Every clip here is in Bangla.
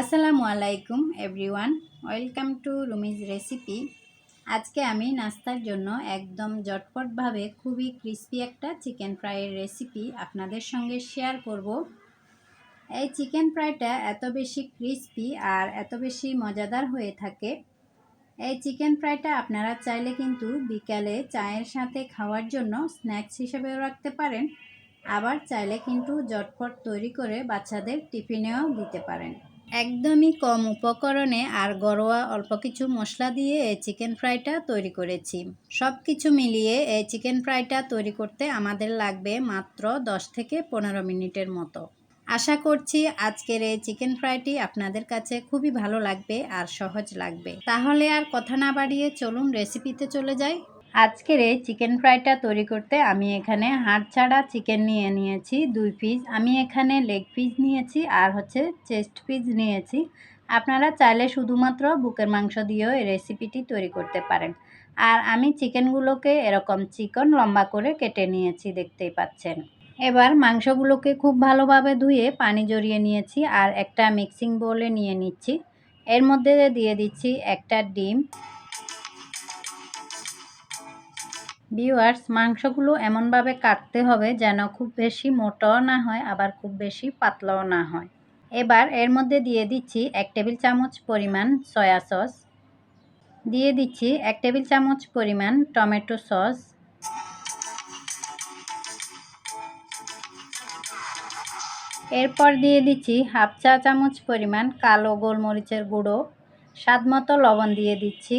আসসালামু আলাইকুম everyone welcome to Rumi's recipe আজকে আমি নাস্তার জন্য একদম জটপটভাবে খুবই ক্রিস্পি একটা চিকেন ফ্রাইয়ের রেসিপি আপনাদের সঙ্গে শেয়ার করব। এই চিকেন ফ্রাইটা এত বেশি ক্রিস্পি আর এত বেশি মজাদার হয়ে থাকে। এই চিকেন ফ্রাইটা আপনারা চাইলে কিন্তু বিকালে চায়ের সাথে খাওয়ার জন্য স্ন্যাক্স হিসেবেও রাখতে পারেন। আবার চাইলে কিন্তু জটপট তৈরি করে বাচ্চাদের টিফিনেও দিতে পারেন। একদমই কম উপকরণে আর ঘরোয়া অল্প কিছু মশলা দিয়ে এই চিকেন ফ্রাইটা তৈরি করেছি। সব কিছু মিলিয়ে এই চিকেন ফ্রাইটা তৈরি করতে আমাদের লাগবে মাত্র 10 থেকে পনেরো মিনিটের মতো। আশা করছি আজকের এই চিকেন ফ্রাইটি আপনাদের কাছে খুবই ভালো লাগবে আর সহজ লাগবে। তাহলে আর কথা না বাড়িয়ে চলুন রেসিপিতে চলে যাই। আজকের এই চিকেন ফ্রাইটা তৈরি করতে আমি এখানে হাড় ছাড়া চিকেন নিয়ে নিয়েছি, দুই পিস। আমি এখানে লেগ পিস নিয়েছি আর হচ্ছে চেস্ট পিস নিয়েছি। আপনারা চাইলে শুধুমাত্র বুকের মাংস দিয়েও এই রেসিপিটি তৈরি করতে পারেন। আর আমি চিকেনগুলোকে এরকম চিকন লম্বা করে কেটে নিয়েছি, দেখতেই পাচ্ছেন। এবার মাংসগুলোকে খুব ভালোভাবে ধুয়ে পানি জড়িয়ে নিয়েছি আর একটা মিক্সিং বোলে নিয়ে নিচ্ছি। এর মধ্যে দিয়ে দিচ্ছি একটা ডিম ভিউয়ার্স মাংসগুলো এমনভাবে কাটতে হবে যেন খুব বেশি মোটাও না হয়, আবার খুব বেশি পাতলাও না হয়। এবার এর মধ্যে দিয়ে দিচ্ছি এক টেবিল চামচ পরিমাণ সয়া সস দিয়ে দিচ্ছি এক টেবিল চামচ পরিমাণ টমেটো সস এরপর দিয়ে দিচ্ছি হাফ চা চামচ পরিমাণ কালো গোলমরিচের গুঁড়ো। স্বাদ মতো লবণ দিয়ে দিচ্ছি।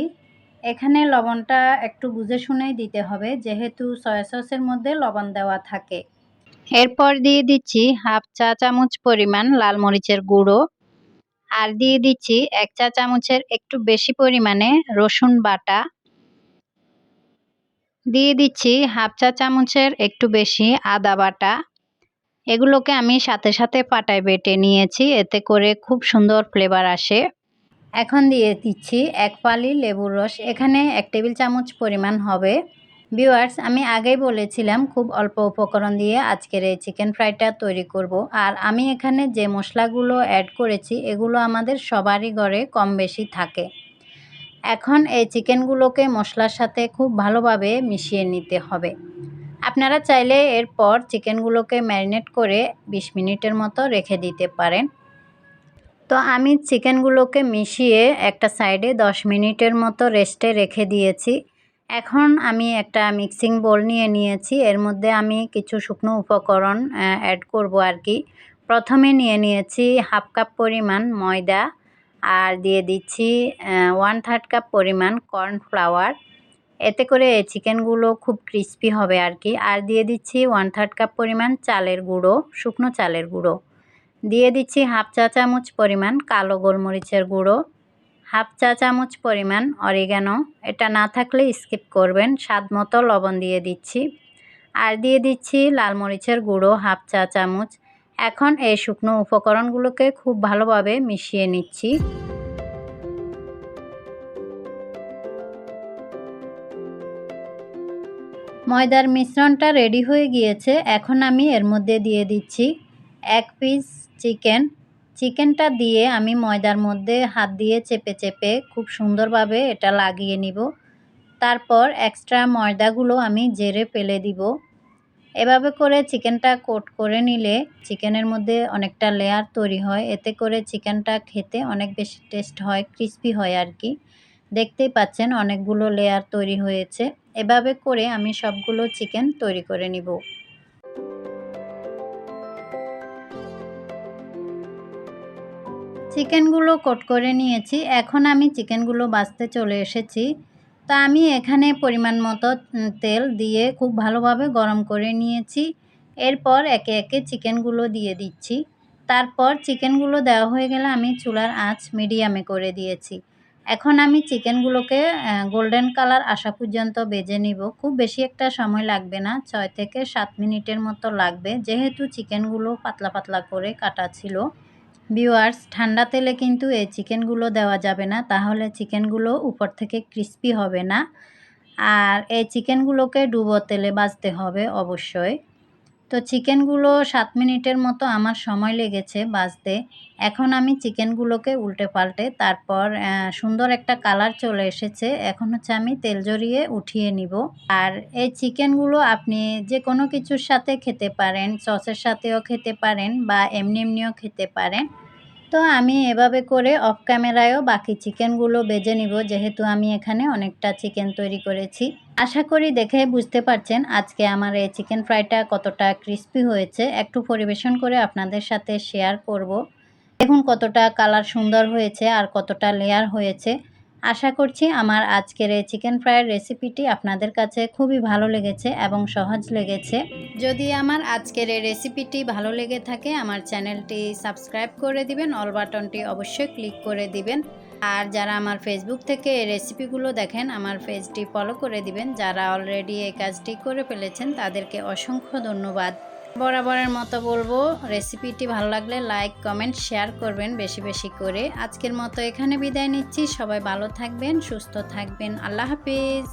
এখানে লবণটা একটু বুঝে শুনেই দিতে হবে, যেহেতু সয়া সসের মধ্যে লবণ দেওয়া থাকে। এরপর দিয়ে দিচ্ছি হাফ চা চামচ পরিমাণ লাল মরিচের গুঁড়ো। আর দিয়ে দিচ্ছি এক চা চামচের একটু বেশি পরিমাণে রসুন বাটা। দিয়ে দিচ্ছি হাফ চা চামচের একটু বেশি আদা বাটা। এগুলোকে আমি সাথে সাথে পাটায় বেটে নিয়েছি, এতে করে খুব সুন্দর ফ্লেভার আসে। এখন দিয়ে দিচ্ছি এক পালি লেবুর রস। এখানে এক টেবিল চামচ পরিমাণ হবে। ভিউয়ার্স আমি আগেই বলেছিলাম খুব অল্প উপকরণ দিয়ে আজকের এই চিকেন ফ্রাইটা তৈরি করব। আর আমি এখানে যে মশলাগুলো অ্যাড করেছি, এগুলো আমাদের সবারই ঘরে কম বেশি থাকে। এখন এই চিকেনগুলোকে মশলার সাথে খুব ভালোভাবে মিশিয়ে নিতে হবে। আপনারা চাইলে এরপর চিকেনগুলোকে ম্যারিনেট করে ২০ মিনিটের মতো রেখে দিতে পারেন। তো আমি চিকেনগুলোকে মিশিয়ে একটা সাইডে 10 মিনিটের মতো রেস্টে রেখে দিয়েছি। এখন আমি একটা মিক্সিং বোল নিয়ে নিয়েছি। এর মধ্যে আমি কিছু শুকনো উপকরণ অ্যাড করব আর কি। প্রথমে নিয়ে নিয়েছি হাফ কাপ পরিমাণ ময়দা আর দিয়ে দিচ্ছি ওয়ান থার্ড কাপ পরিমাণ কর্নফ্লাওয়ার এতে করে চিকেনগুলো খুব ক্রিস্পি হবে আর কি। আর দিয়ে দিচ্ছি ওয়ান থার্ড কাপ পরিমাণ চালের গুঁড়ো, শুকনো চালের গুঁড়ো। দিয়ে দিচ্ছি হাফ চা চামচ পরিমাণ কালো গোলমরিচের গুঁড়ো, হাফ চা চামচ পরিমাণ অরিগানো এটা না থাকলে স্কিপ করবেন স্বাদ মতো লবণ দিয়ে দিচ্ছি। আর দিয়ে দিচ্ছি লাল মরিচের গুঁড়ো, হাফ চা চামচ। এখন এই শুকনো উপকরণগুলোকে খুব ভালোভাবে মিশিয়ে নিচ্ছি। ময়দার মিশ্রণটা রেডি হয়ে গিয়েছে, এখন আমি এর মধ্যে দিয়ে দিচ্ছি এক পিস চিকেন চিকেনটা দিয়ে আমি ময়দার মধ্যে হাত দিয়ে চেপে চেপে খুব সুন্দরভাবে এটা লাগিয়ে নিব। তারপর এক্সট্রা ময়দাগুলো আমি জেরে ফেলে দিব। এভাবে করে চিকেনটা কোট করে নিলে চিকেনের মধ্যে অনেকটা লেয়ার তৈরি হয়। এতে করে চিকেনটা খেতে অনেক বেশি টেস্ট হয় ক্রিস্পি হয় আর কি। দেখতেই পাচ্ছেন অনেকগুলো লেয়ার তৈরি হয়েছে। এভাবে করে আমি সবগুলো চিকেন তৈরি করে নিব। চিকেনগুলো কোট করে নিয়েছি। এখন আমি চিকেনগুলো বাছতে চলে এসেছি। তা আমি এখানে পরিমাণ মতো তেল দিয়ে খুব ভালোভাবে গরম করে নিয়েছি। এরপর একে একে চিকেনগুলো দিয়ে দিচ্ছি। তারপর চিকেনগুলো দেওয়া হয়ে গেলে আমি চুলার আঁচ মিডিয়ামে করে দিয়েছি। এখন আমি চিকেনগুলোকে গোল্ডেন কালার আসা পর্যন্ত বেজে নিব। খুব বেশি একটা সময় লাগবে না, ছয় থেকে সাত মিনিটের মতো লাগবে। যেহেতু চিকেনগুলো পাতলা পাতলা করে কাটা ছিল। ভিউয়ার্স, ঠান্ডা তেলে কিন্তু এই চিকেনগুলো দেওয়া যাবে না, তাহলে চিকেনগুলো উপর থেকে ক্রিস্পি হবে না। আর এই চিকেনগুলোকে ডুবো তেলে বাজতে হবে অবশ্যই। তো চিকেনগুলো সাত মিনিটের মতো আমার সময় লেগেছে বাজতে। এখন আমি চিকেনগুলোকে উল্টে পাল্টে তারপর সুন্দর একটা কালার চলে এসেছে। এখন হচ্ছে আমি তেল জড়িয়ে উঠিয়ে নিব। আর এই চিকেনগুলো আপনি যে কোনো কিছুর সাথে খেতে পারেন, সসের সাথেও খেতে পারেন বা এমনি এমনিও খেতে পারেন। তো আমি এভাবে করে অফ ক্যামেরায়ও বাকি চিকেনগুলো বেজে নিব, যেহেতু আমি এখানে অনেকটা চিকেন তৈরি করেছি। আশা করি দেখে বুঝতে পারছেন আজকে আমার এই চিকেন ফ্রাইটা কতটা ক্রিস্পি হয়েছে। একটু পরিবেশন করে আপনাদের সাথে শেয়ার করব। দেখুন কতটা কালার সুন্দর হয়েছে আর কতটা লেয়ার হয়েছে। আশা করছি আমার আজকের এই চিকেন ফ্রাইয়ের রেসিপিটি আপনাদের কাছে খুবই ভালো লেগেছে এবং সহজ লেগেছে। যদি আমার আজকের এই রেসিপিটি ভালো লেগে থাকে, আমার চ্যানেলটি সাবস্ক্রাইব করে দিবেন, অল বাটনটি অবশ্যই ক্লিক করে দিবেন। আর যারা আমার ফেসবুক থেকে এই রেসিপিগুলো দেখেন, আমার পেজটি ফলো করে দিবেন। যারা অলরেডি এই কাজটি করে ফেলেছেন, তাদেরকে অসংখ্য ধন্যবাদ। বরাবরের মতো বলব রেসিপিটি ভালো লাগলে লাইক কমেন্ট শেয়ার করবেন বেশি বেশি করে। আজকের মতো এখানে বিদায় নিচ্ছি। সবাই ভালো থাকবেন, সুস্থ থাকবেন। আল্লাহ হাফিজ।